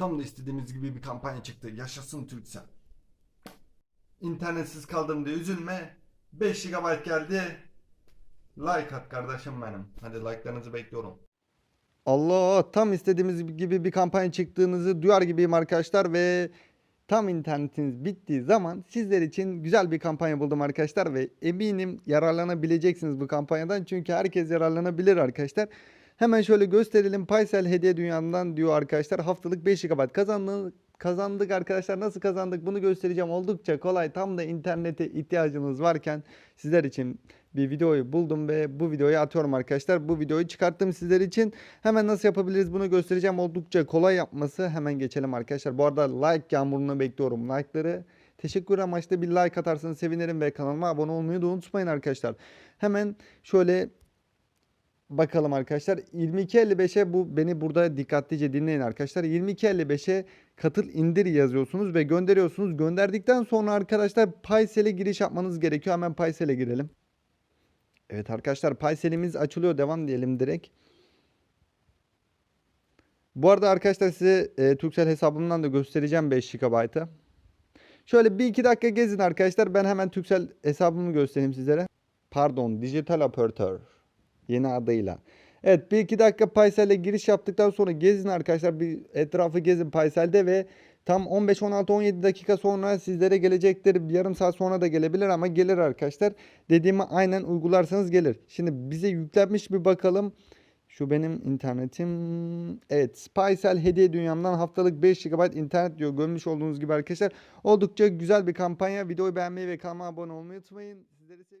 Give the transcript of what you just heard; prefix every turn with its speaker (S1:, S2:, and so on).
S1: tam da istediğimiz gibi bir kampanya çıktı. Yaşasın Türksel. İnternetsiz kaldım diye üzülme. 5 GB geldi. Like at kardeşim benim. Hadi like'larınızı bekliyorum. Allah tam istediğimiz gibi bir kampanya çıktığınızı duyar gibiyim arkadaşlar ve tam internetiniz bittiği zaman sizler için güzel bir kampanya buldum arkadaşlar ve eminim yararlanabileceksiniz bu kampanyadan çünkü herkes yararlanabilir arkadaşlar. Hemen şöyle gösterelim. Paysel hediye dünyandan diyor arkadaşlar. Haftalık 5 GB kazandık. Kazandık arkadaşlar. Nasıl kazandık bunu göstereceğim. Oldukça kolay. Tam da internete ihtiyacınız varken sizler için bir videoyu buldum ve bu videoyu atıyorum arkadaşlar. Bu videoyu çıkarttım sizler için. Hemen nasıl yapabiliriz bunu göstereceğim. Oldukça kolay yapması. Hemen geçelim arkadaşlar. Bu arada like yağmurunu bekliyorum. Like'ları teşekkür amaçlı bir like atarsanız sevinirim ve kanalıma abone olmayı da unutmayın arkadaşlar. Hemen şöyle bakalım arkadaşlar. 22.55'e bu beni burada dikkatlice dinleyin arkadaşlar. 22.55'e katıl indir yazıyorsunuz ve gönderiyorsunuz. Gönderdikten sonra arkadaşlar Paysel'e giriş yapmanız gerekiyor. Hemen Paysel'e girelim. Evet arkadaşlar Paysel'imiz açılıyor. Devam diyelim direkt. Bu arada arkadaşlar size e, Turkcell hesabımdan da göstereceğim 5 GB'ı. Şöyle bir iki dakika gezin arkadaşlar. Ben hemen Turkcell hesabımı göstereyim sizlere. Pardon, dijital operatör. Yeni adıyla. Evet bir iki dakika Paysel'e giriş yaptıktan sonra gezin arkadaşlar. Bir etrafı gezin Paysel'de ve tam 15, 16, 17 dakika sonra sizlere gelecektir. Yarım saat sonra da gelebilir ama gelir arkadaşlar. Dediğimi aynen uygularsanız gelir. Şimdi bize yüklenmiş bir bakalım. Şu benim internetim. Evet Spicel hediye dünyamdan haftalık 5 GB internet diyor. Görmüş olduğunuz gibi arkadaşlar. Oldukça güzel bir kampanya. Videoyu beğenmeyi ve kanalıma abone olmayı unutmayın. Sizleri seviyorum.